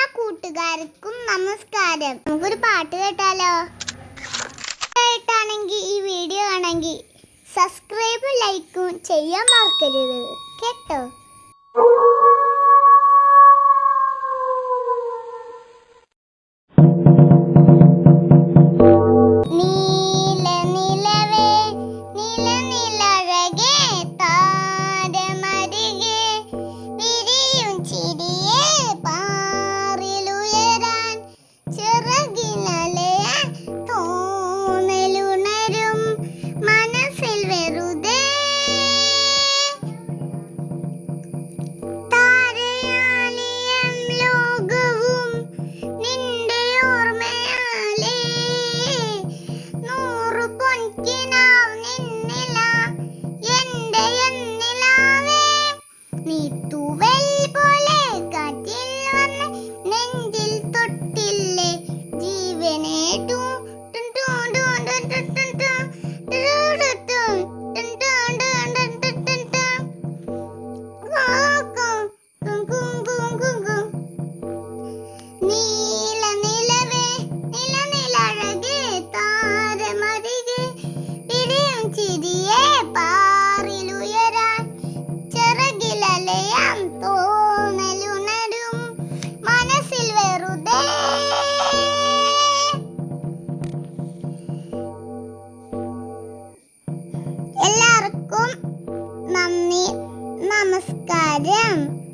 എല്ലാ കൂട്ടുകാർക്കും നമസ്കാരം. നമുക്കൊരു പാട്ട് കേട്ടാലോ? കേട്ടാണെങ്കിൽ ഈ വീഡിയോ ആണെങ്കിൽ സബ്സ്ക്രൈബ് ലൈക്കും ചെയ്യാൻ മറക്കരുത്. കേട്ടോ? them.